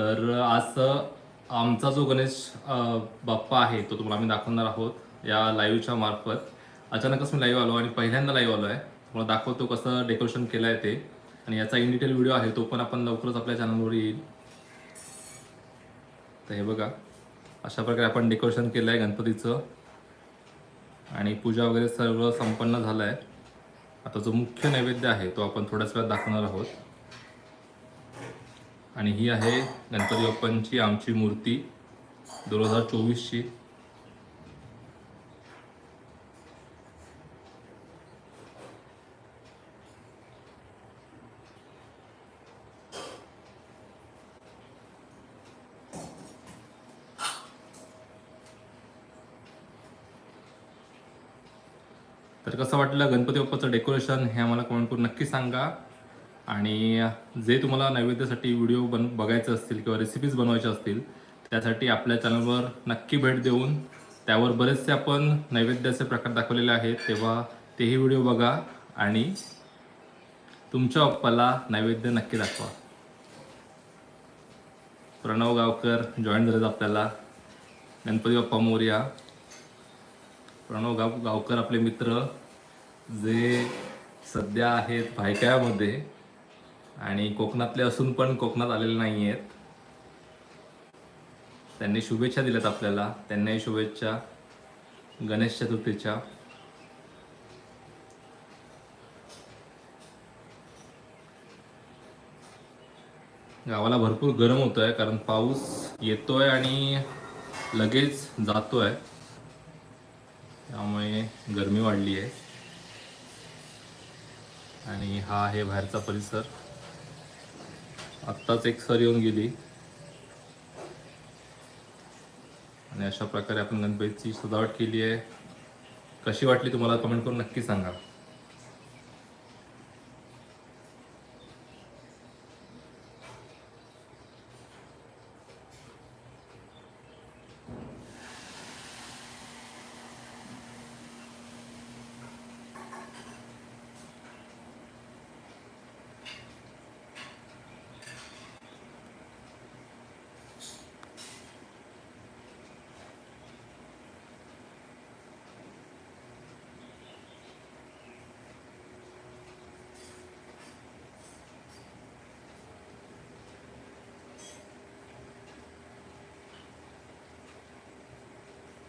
तर आज आमचा जो गणेश बाप्पा आहे तो तुम्हाला आम्ही दाखवणार आहोत या लाईव्हच्या मार्फत. अचानकच मी लाईव्ह आलो आणि पहिल्यांदा लाईव्ह आलो आहे तुम्हाला दाखवतो कसं डेकोरेशन केलं आहे ते. आणि याचा इन डिटेल व्हिडिओ आहे तो पण आपण लवकरच आपल्या चॅनलवर येईल. तर हे बघा अशा प्रकारे आपण डेकोरेशन केलं आहे गणपतीचं. आणि पूजा वगैरे सर्व संपन्न झालं आहे आता जो मुख्य नैवेद्य आहे तो आपण थोड्याच वेळात दाखवणार आहोत. आणि ही आहे गणपती बाप्पांची आमची मूर्ती दोन हजार चोवीसची. तर कसं वाटलं गणपती बाप्पाचं डेकोरेशन हे आम्हाला कमेंट करून नक्की सांगा. आणि जे तुम्हाला नैवेद्यासाठी व्हिडिओ बन बघायचे असतील किंवा रेसिपीज बनवायच्या असतील त्यासाठी आपल्या चॅनलवर नक्की भेट देऊन त्यावर बरेचसे आपण नैवेद्याचे प्रकार दाखवलेले आहेत तेव्हा तेही व्हिडिओ बघा आणि तुमच्या अप्पाला नैवेद्य नक्की दाखवा. प्रणव गावकर जॉईन झालेत आपल्याला. गणपती बाप्पा मोर्या. प्रणव गाव गावकर आपले मित्र जे सध्या आहेत भायक्यामध्ये आणि कोकणातले असून पण कोकणात आलेले नाही आहेत त्यांनी शुभेच्छा दिल्यात आपल्याला. त्यांनाही शुभेच्छा. गणेश चतुर्थीच्या. गावाला भरपूर गरम होत आहे कारण पाऊस येतोय आणि लगेच जातोय. त्यामुळे गरमी वाढली आहे आणि हा आहे बाहेरचा परिसर. आत्ताच एक सर येऊन गेली. आणि अशा प्रकारे आपण गणपतीची सजावट केली आहे. कशी वाटली तुम्हाला कमेंट करून नक्की सांगा.